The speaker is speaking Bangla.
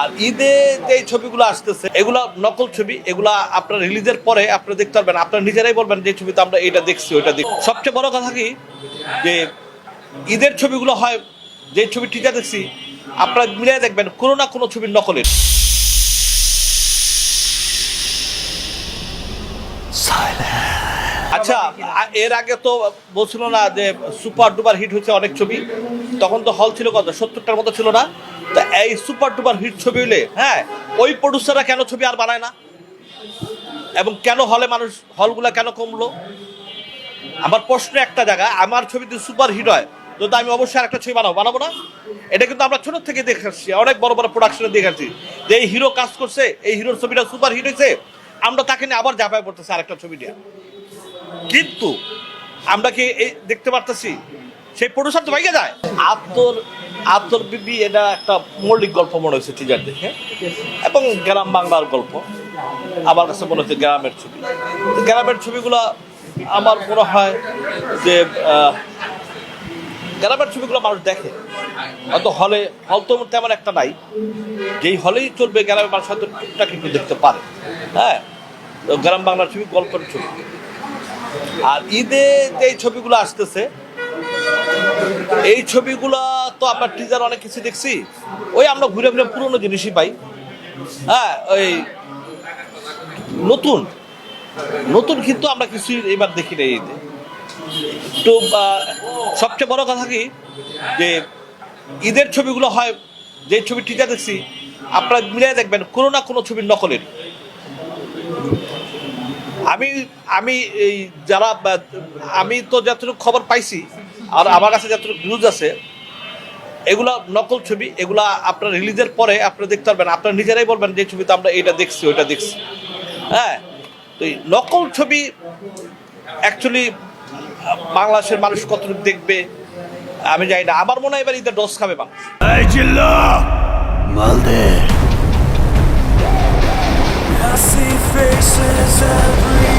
আর ঈদে যে ছবিগুলো আসতেছে, এগুলা নকল ছবি, এগুলা আপনার রিলিজের পরে আপনি দেখতে পারবেন। আপনারা নিজেরাই বলবেন যে ছবিতে আমরা এটা দেখছি, ওইটা দেখছি। সবচেয়ে বড় কথা কি? যে ঈদের ছবিগুলো হয়, যে ছবি টিচার দেখছি, আপনারা মিলিয়ে দেখবেন, কোনো না কোনো ছবির নকলের। আচ্ছা এর আগে তো বলছিল না যে সুপার ডুপার হিট হয়েছে অনেক ছবি। তখন তো হল ছিল কত? সত্তরটার মতো ছিল না? তা এই সুপার ডুপার হিট ছবি হইলে হ্যাঁ ওই প্রডিউসাররা কেন ছবি আর বানায় না? এবং কেন হলে মানুষ হলগুলা কেন কমলো? আমার প্রশ্ন একটা জায়গা, আমার ছবি যদি সুপার হিট হয়, তো আমি অবশ্যই আরেকটা ছবি বানাবো। বানাবো না? এটা কিন্তু আমরা ছোট থেকে দেখে আসছি, অনেক বড় বড় প্রোডাকশনে দেখে আসছি। যে এই হিরো কাজ করছে, এই হিরোর ছবিটা সুপার হিট হয়েছে আমরা তাকে নিয়ে আবার ঝাঁপায় পড়তেছি আরেকটা ছবি নিয়ে। কিন্তু আমরা কি এই দেখতে পারতেছি? সেই প্রডিউসার তো ভাইকে যায়। আত্মর আত্মর বিবি এটা একটা মৌলিক গল্প মনে হয়েছে টিজার দেখে। এবং গ্রাম বাংলার গল্প। আমার কাছে মনে হচ্ছে গ্রামের ছবি। গ্রামের ছবিগুলো আমার মনে হয় যে গ্রামের ছবিগুলো মানুষ দেখে। হয়তো হলে, হল তো তেমন একটা নাই। যেই হলেই চলবে, গ্রামের মানুষ হয়তো টুকটাক একটু দেখতে পারে। হ্যাঁ? গ্রাম বাংলার ছবি, গল্পের ছবি। আর ঈদে যে ছবিগুলো আসতেছে, এই ছবিগুলো তো আমরা টিজার অনেক কিছু দেখছি। ওই আমরা ঘুরে ঘুরে পুরোনো জিনিসই পাই। হ্যাঁ ওই নতুন। নতুন কিন্তু আমরা কিছুই এবার দেখি না ঈদে। তো সবচেয়ে বড় কথা কি, যে ঈদের ছবিগুলো হয়, যে ছবি টিজার দেখছি, আপনারা মিলিয়ে দেখবেন, কোনো না কোনো ছবির নকলের। আমি আমি এই যারা আমি তো যতটুকু খবর পাইছি আর আমার কাছে যতটুকু নিউজ আছে এগুলা নকল ছবি এগুলা আপনার রিলিজের পরে আপনারা দেখতে পারবেন। আপনারা নিজেরাই বলবেন যে ছবিতে আমরা এটা দেখছি ওইটা দেখছি। হ্যাঁ? তো এই নকল ছবি অ্যাকচুয়ালি বাংলাদেশের মানুষ কতটুকু দেখবে আমি জানি না। আমার মনে হয় এবার ঈদের ডস খাবে মানুষ। মালদে। faces every